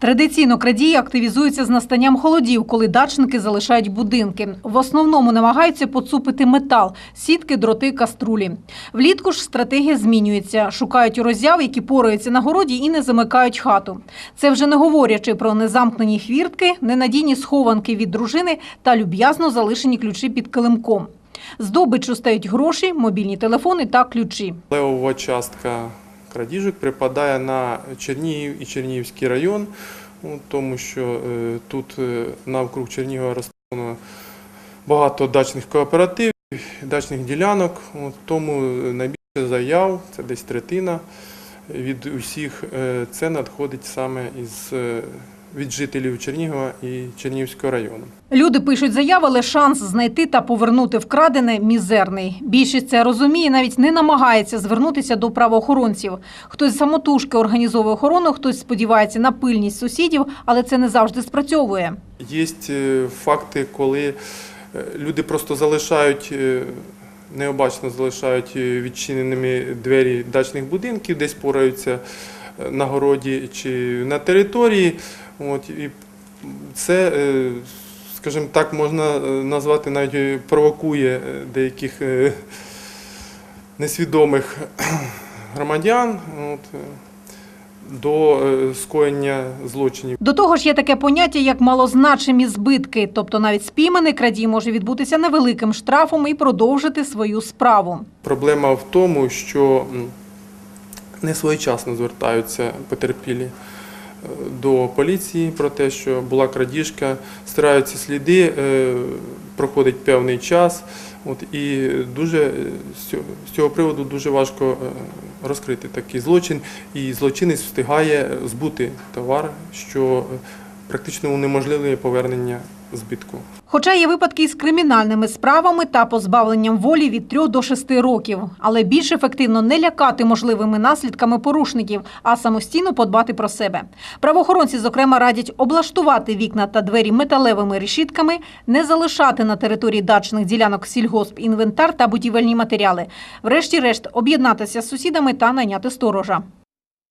Традиційно крадії активізуються з настанням холодів, коли дачники залишають будинки. В основному намагаються поцупити метал, сітки, дроти, каструлі. Влітку ж стратегія змінюється. Шукають роззяв, які пораються на городі і не замикають хату. Це вже не говорячи про незамкнені хвіртки, ненадійні схованки від дружини та люб'язно залишені ключі під килимком. Здобичу стають гроші, мобільні телефони та ключі. Левова частка крадіжок припадає на Чернігів і Чернігівський район, тому що е, тут е, навкруг Чернігова розташовано багато дачних кооперативів, дачних ділянок. Тому найбільше заяв, це десь третина від усіх, е, це надходить саме із, від жителів Чернігова і Чернігівського району. Люди пишуть заяви, але шанс знайти та повернути вкрадене мізерний. Більшість це розуміє, навіть не намагається звернутися до правоохоронців. Хтось самотужки організовує охорону, хтось сподівається на пильність сусідів, але це не завжди спрацьовує. Є е, факти, коли е, люди просто залишають, е, необачно залишають відчиненими двері дачних будинків, десь пораються на городі чи на території. От, і це, е, скажімо так, можна е, назвати навіть е, провокує деяких несвідомих громадян. От, до скоєння злочинів. До того ж, є таке поняття, як малозначимі збитки. Тобто навіть спійманий крадій може відбутися невеликим штрафом і продовжити свою справу. Проблема в тому, що не своєчасно звертаються потерпілі е, до поліції про те, що була крадіжка, стираються сліди, е, проходить певний час. От, і дуже е, з цього, приводу дуже важко розкрити такий злочин, і злочинець встигає збути товар, що практично унеможливує повернення збитку. Хоча є випадки із кримінальними справами та позбавленням волі від 3 до 6 років. Але більш ефективно не лякати можливими наслідками порушників, а самостійно подбати про себе. Правоохоронці, зокрема, радять облаштувати вікна та двері металевими решітками, не залишати на території дачних ділянок сільгосп інвентар та будівельні матеріали. Врешті-решт, об'єднатися з сусідами та найняти сторожа.